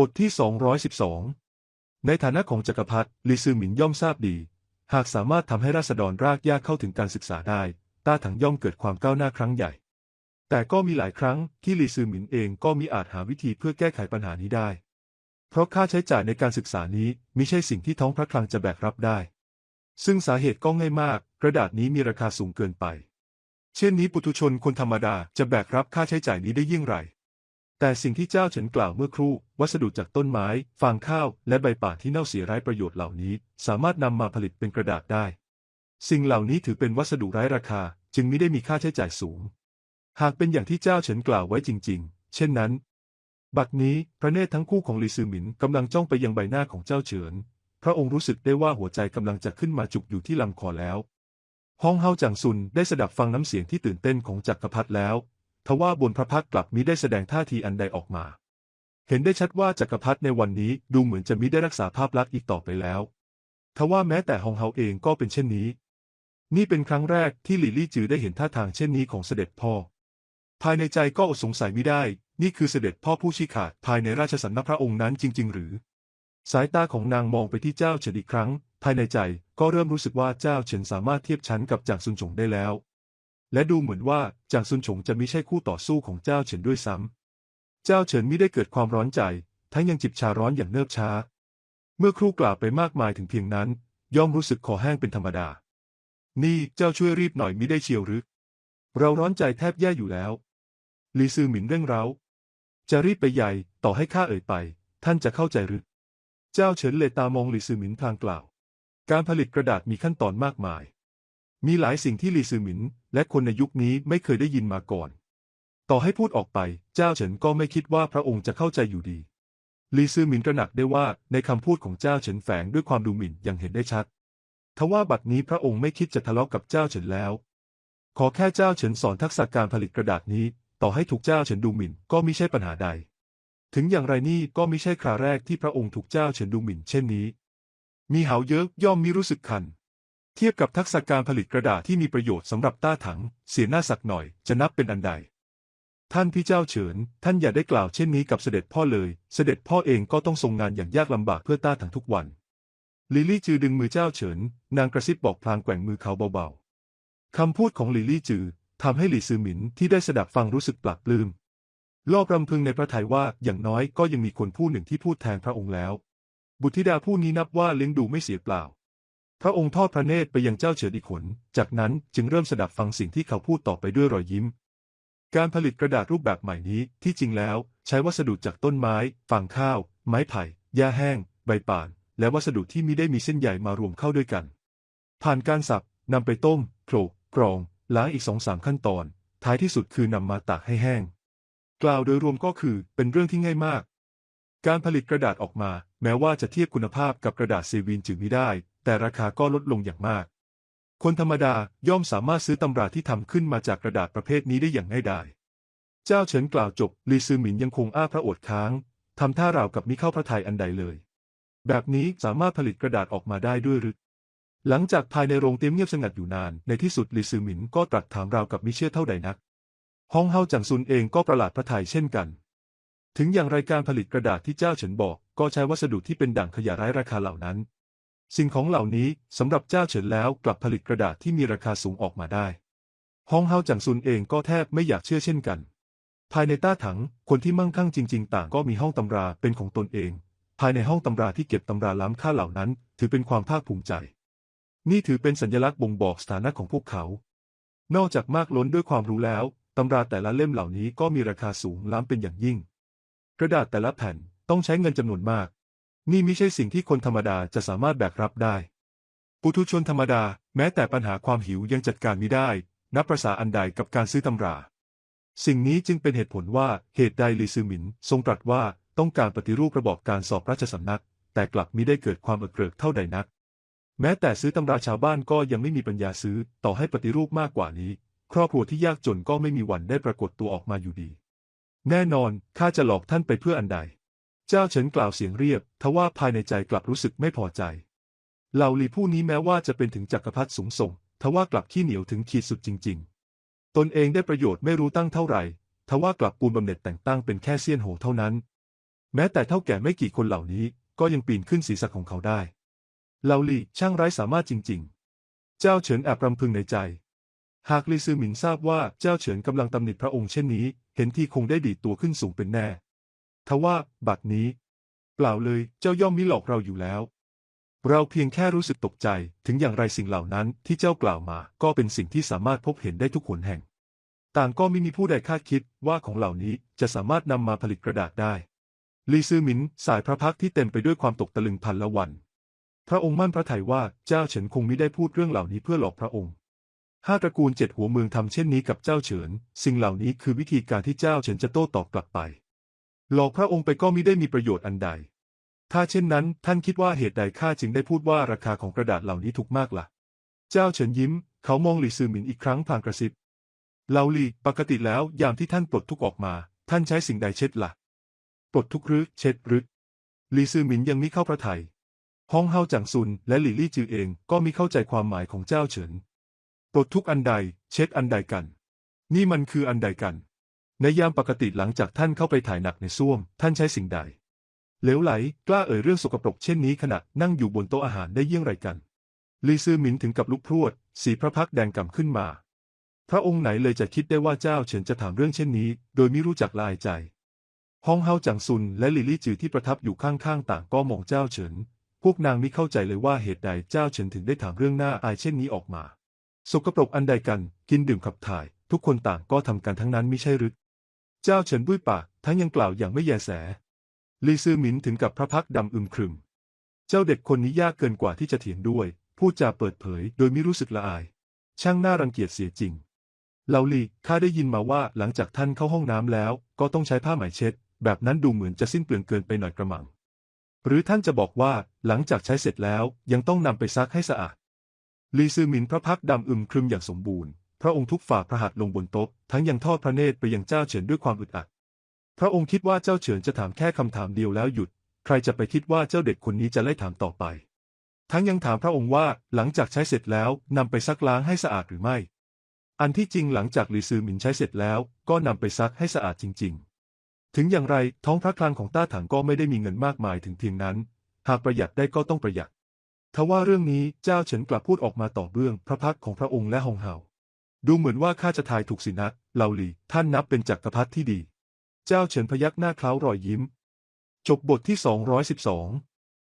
บทที่ 212 ในฐานะของจักรพรรดิลีซือหมินย่อมทราบดี หากสามารถทำให้ราษฎรรากหญ้าเข้าถึงการศึกษาได้ ต้าถังย่อมเกิดความก้าวหน้าครั้งใหญ่ แต่ก็มีหลายครั้งที่ลีซือหมินเองก็มีอาจหาวิธีเพื่อแก้ไขปัญหานี้ได้ เพราะค่าใช้จ่ายในการศึกษานี้มิใช่สิ่งที่ท้องพระคลังจะแบกรับได้ ซึ่งสาเหตุก็ง่ายมาก กระดาษนี้มีราคาสูงเกินไป เช่นนี้ปุถุชนคนธรรมดาจะแบกรับค่าใช้จ่ายนี้ได้ยิ่งไร แต่สิ่งที่เจ้าเฉินกล่าวเมื่อครู่ วัสดุจากต้นไม้ ฟางข้าว และใบป่าที่เน่าเสียไร้ประโยชน์เหล่านี้ สามารถนำมาผลิตเป็นกระดาษได้ สิ่งเหล่านี้ถือเป็นวัสดุไร้ราคา จึงไม่ได้มีค่าใช้จ่ายสูง หากเป็นอย่างที่เจ้าเฉินกล่าวไว้จริง ๆ เช่นนั้น บัดนี้พระเนตรทั้งคู่ของลีซือหมินกำลังจ้องไปยังใบหน้าของเจ้าเฉิน พระองค์รู้สึกได้ว่าหัวใจกำลังจะขึ้นมาจุกอยู่ที่ลำคอแล้วฮองเฮาจังซุนได้สดับฟังน้ำเสียงที่ตื่นเต้นของจักรพรรดิแล้ว ทว่าบนพระพักตร์กลับมิได้แสดงท่าทีอันใดออกมา เห็นได้ชัดว่าจักรพรรดิในวันนี้ดูเหมือนจะมิได้รักษาภาพลักษณ์อีกต่อไปแล้ว ทว่าแม้แต่ฮองเฮาเองก็เป็นเช่นนี้ นี่เป็นครั้งแรกที่หลี่ลี่จือได้เห็นท่าทางเช่นนี้ของเสด็จพ่อ ภายในใจก็อดสงสัยไม่ได้ นี่คือเสด็จพ่อผู้ชี้ขาดภายในราชสำนักพระองค์นั้นจริง ๆ หรือ สายตาของนางมองไปที่เจ้าเฉินอีกครั้ง ภายในใจก็เริ่มรู้สึกว่าเจ้าเฉินสามารถเทียบชั้นกับจางซุนฉงได้แล้ว และดูเหมือนว่าจางซุนฉงจะไม่ใช่คู่ต่อสู้ของเจ้าเฉินด้วยซ้ำ เจ้าเฉินไมิได้เกิดความร้อนใจ ทั้งยังจิบชาร้อนอย่างเนิบช้า เมื่อครู่กล่าวไปมากมายถึงเพียงนั้น ย่อมรู้สึกคอแห้งเป็นธรรมดา นี่เจ้าช่วยรีบหน่อยมิได้เชียวหรือ เราร้อนใจแทบแย่อยู่แล้ว ลีซือหมินเร่งเร้า จะรีบไปใหญ่ต่อให้ข้าเอ่ยไป ท่านจะเข้าใจหรือ เจ้าเฉินเลยตามองลีซือหมินพลางกล่าว การผลิตกระดาษมีขั้นตอนมากมาย มีหลายสิ่งที่ลีซือหมิน และคนในยุคนี้ไม่เคยได้ยินมาก่อน ต่อให้พูดออกไป เจ้าเฉินก็ไม่คิดว่าพระองค์จะเข้าใจอยู่ดี ลีซือหมินตระหนักได้ว่าในคำพูดของเจ้าเฉินแฝงด้วยความดูหมิ่นอย่างเห็นได้ชัด ทว่าบัดนี้พระองค์ไม่คิดจะทะเลาะกับเจ้าเฉินแล้ว ขอแค่เจ้าเฉินสอนทักษะการผลิตกระดาษนี้ ต่อให้ถูกเจ้าเฉินดูหมิ่นก็ไมิใช่ปัญหาใด ถึงอย่างไรนี่ก็ไมิใช่คราแรกที่พระองค์ถูกเจ้าเฉินดูหมิ่นเช่นนี้ มีเหาเยอะย่อมมีรู้สึกคัน เทียบกับทักษะการผลิตกระดาษที่มีประโยชน์สำหรับต้าถัง เสียหน้าสักหน่อยจะนับเป็นอันใด ท่านพี่เจ้าเฉิน ท่านอย่าได้กล่าวเช่นนี้กับเสด็จพ่อเลย เสด็จพ่อเองก็ต้องทรงงานอย่างยากลำบากเพื่อต้าถังทุกวัน ลิลี่จือดึงมือเจ้าเฉิน นางกระซิบบอกพลางแกว่งมือเขาเบาๆคำพูดของลิลี่จือทำให้หลี่ซือหมินที่ได้สดับฟังรู้สึกปลักปลื้มรอบรำพึงในพระทัยว่าอย่างน้อยก็ยังมีคนผู้หนึ่งที่พูดแทนพระองค์แล้ว บุตรธิดาผู้นี้นับว่าเลี้ยงดูไม่เสียเปล่า พระองค์ทอดพระเนตรไปยังเจ้าเฉินอีกขน จากนั้นจึงเริ่มสดับฟังสิ่งที่เขาพูดต่อไปด้วยรอยยิ้ม การผลิตกระดาษรูปแบบใหม่นี้ที่จริงแล้ว ใช้วัสดุจากต้นไม้ฟางข้าว ไม้ไผ่หญ้าแห้ง ใบป่าน และวัสดุที่มิได้มีเส้นใยมารวมเข้าด้วยกัน ผ่านการสับนำไปต้มโขลกกรอง ล้างอีกสองสามขั้นตอน ท้ายที่สุดคือนำมาตากให้แห้ง กล่าวโดยรวมก็คือเป็นเรื่องที่ง่ายมาก การผลิตกระดาษออกมา แม้ว่าจะเทียบคุณภาพกับกระดาษเซวีนจืดไม่ได้ แต่ราคาก็ลดลงอย่างมาก คนธรรมดาย่อมสามารถซื้อตำราที่ทำขึ้นมาจากกระดาษประเภทนี้ได้อย่างง่ายดายเจ้าเฉินกล่าวจบลีซือหมินยังคงอ้าพระโอษฐ์ค้างทำท่าราวกับมิเข้าพระทัยอันใดเลย แบบนี้สามารถผลิตกระดาษออกมาได้ด้วยหรือหลังจากภายในโรงเตรียมเงียบสงัดอยู่นาน ในที่สุดลีซือหมินก็ตรัสถามราวกับมิเชื่อเท่าใดนักฮองเฮาจังซุนเองก็ประหลาดพระทัยเช่นกัน ถึงอย่างไรการผลิตกระดาษที่เจ้าเฉินบอก ก็ใช้วัสดุที่เป็นด่างขยะไร้ราคาเหล่านั้น สิ่งของเหล่านี้สำหรับเจ้าเฉินแล้วกลับผลิตกระดาษที่มีราคาสูงออกมาได้ฮองเฮาจังซุนเองก็แทบไม่อยากเชื่อเช่นกัน ภายในต้าถังคนที่มั่งคั่งจริง ๆ ต่างก็มีห้องตำราเป็นของตนเอง ภายในห้องตำราที่เก็บตำราล้ำค่าเหล่านั้น ถือเป็นความภาคภูมิใจ นี่ถือเป็นสัญลักษณ์บ่งบอกสถานะของพวกเขา นอกจากมากล้นด้วยความรู้แล้วตำราแต่ละเล่มเหล่านี้ก็มีราคาสูงล้ำเป็นอย่างยิ่ง กระดาษแต่ละแผ่นต้องใช้เงินจำนวนมาก นี่ไม่ใช่สิ่งที่คนธรรมดาจะสามารถแบกรับได้ ปุถุชนธรรมดา แม้แต่ปัญหาความหิวยังจัดการไมิได้ นับประษาอันใดกับการซื้อตำรา สิ่งนี้จึงเป็นเหตุผลว่าเหตุใดลีซือหมินทรงตรัสว่าต้องการปฏิรูประบอบการสอบราชสำนัก แต่กลับมิได้เกิดความเอกเกริกเท่าใดนัก แม้แต่ซื้อตำราชาวบ้านก็ยังไม่มีปัญญาซื้อต่อให้ปฏิรูปมากกว่านี้ ครอบครัวที่ยากจนก็ไม่มีวันได้ปรากฏตัวออกมาอยู่ดี แน่นอนข้าจะหลอกท่านไปเพื่ออันใด เจ้าเฉินกล่าวเสียงเรียบ ทว่าภายในใจกลับรู้สึกไม่พอใจ เหล่าลีผู้นี้แม้ว่าจะเป็นถึงจักรพรรดิสูงส่ง ทว่ากลับขี้เหนียวถึงขีดสุดจริง ๆ ตนเองได้ประโยชน์ไม่รู้ตั้งเท่าไหร่ ทว่ากลับปูนบำเหน็จแต่งตั้งเป็นแค่เซียนโหเท่านั้น แม้แต่เท่าแก่ไม่กี่คนเหล่านี้ก็ยังปีนขึ้นศีรษะของเขาได้ เหล่าลีช่างไร้สามารถจริง ๆ เจ้าเฉินแอบรำพึงในใจ หากลีซือหมินทราบว่าเจ้าเฉินกำลังตำหนิพระองค์เช่นนี้ เห็นที่คงได้ดีดตัวขึ้นสูงเป็นแน่ ทว่าบัดนี้ เปล่าเลยเจ้าย่อมมิหลอกเราอยู่แล้ว เราเพียงแค่รู้สึกตกใจถึงอย่างไรสิ่งเหล่านั้นที่เจ้ากล่าวมา ก็เป็นสิ่งที่สามารถพบเห็นได้ทุกหนแห่ง ต่างก็ไม่มีผู้ใดคาดคิดว่าของเหล่านี้จะสามารถนำมาผลิตกระดาษได้ลีซือหมินสายพระพักที่เต็มไปด้วยความตกตะลึงพันละวัน พระองค์มั่นพระทัยว่าเจ้าเฉินคงไมิได้พูดเรื่องเหล่านี้เพื่อหลอกพระองค์ห้าตระกูลเจ็ดหัวเมืองทำเช่นนี้กับเจ้าเฉิน สิ่งเหล่านี้คือวิธีการที่เจ้าเฉินจะโต้ตอบกลับไป หลอกพระองค์ไปก็มิได้มีประโยชน์อันใด ถ้าเช่นนั้น ท่านคิดว่าเหตุใดข้าจึงได้พูดว่าราคาของกระดาษเหล่านี้ถูกมากละ่ะ เจ้าเฉินยิ้ม เขามองหลี่ซือหมินอีกครั้งพลางกระซิบเหลาหลี่ปกติแล้วยามที่ท่านปลดทุกออกมา ท่านใช้สิ่งใดเช็ดละ่ะ ปลดทุกหรือเช็ดหรือหลี่ซือหมินยังมิเข้าพระทัยฮองเฮาจังซุนและหลี่ลี่จือเองก็มิเข้าใจความหมายของเจ้าเฉินปลดทุกอันใด เช็ดอันใดกัน นี่มันคืออันใดกัน ในยามปกติหลังจากท่านเข้าไปถ่ายหนักในส้วม ท่านใช้สิ่งใดเหลวไหล กล้าเอ่ยเรื่องสกปรกเช่นนี้ขณะนั่งอยู่บนโต๊ะอาหารได้เยี่ยงไรกัน ลีซือหมินถึงกับลุกพรวด สีพระพักแดงก่ำขึ้นมา พระองค์ไหนเลยจะคิดได้ว่าเจ้าเฉินจะถามเรื่องเช่นนี้ โดยไม่รู้จักลายใจ ฮองเฮาจังซุนและลิลี่จือที่ประทับอยู่ข้างๆ ต่างก็มองเจ้าเฉิน พวกนางมิเข้าใจเลยว่าเหตุใดเจ้าเฉินถึงได้ถามเรื่องหน้าอายเช่นนี้ออกมา สกปรกอันใดกัน กินดื่มขับถ่าย ทุกคนต่างก็ทำกันทั้งนั้นมิใช่หรือ เจ้าเฉินบุ้ยปากทั้งยังกล่าวอย่างไม่แยแส ลีซือหมินถึงกับพระพักดำอึมครึม เจ้าเด็กคนนี้ยากเกินกว่าที่จะเถียงด้วย พูดจาเปิดเผยโดยไม่รู้สึกละอาย ช่างน่ารังเกียจเสียจริง เหลาลีข้าได้ยินมาว่าหลังจากท่านเข้าห้องน้ำแล้ว ก็ต้องใช้ผ้าไหมเช็ด แบบนั้นดูเหมือนจะสิ้นเปลืองเกินไปหน่อยกระมัง หรือท่านจะบอกว่าหลังจากใช้เสร็จแล้วยังต้องนำไปซักให้สะอาด ลีซือหมินพระพักดำอึมครึมอย่างสมบูรณ์ พระองค์ทุกฝ่าพระหัตถ์ลงบนโต๊ะทั้งยังทอดพระเนตรไปยังเจ้าเฉินด้วยความอึดอัด พระองค์คิดว่าเจ้าเฉินจะถามแค่คำถามเดียวแล้วหยุด ใครจะไปคิดว่าเจ้าเด็กคนนี้จะไล่ถามต่อไป ทั้งยังถามพระองค์ว่าหลังจากใช้เสร็จแล้วนำไปซักล้างให้สะอาดหรือไม่ อันที่จริงหลังจากหลีซือหมินใช้เสร็จแล้ว ก็นำไปซักให้สะอาดจริง ๆ ถึงอย่างไรท้องพระคลังของต้าถังก็ไม่ได้มีเงินมากมายถึงเพียงนั้น หากประหยัดได้ก็ต้องประหยัดทว่าเรื่องนี้เจ้าเฉินกลับพูดออกมาต่อเบื้องพระพักของพระองค์และฮองเฮา ดูเหมือนว่าข้าจะทายถูกสินะเหลาหลี ท่านนับเป็นจักรพรรดิที่ดี เจ้าเฉินพยักหน้าเคล้ารอยยิ้ม จบบทที่212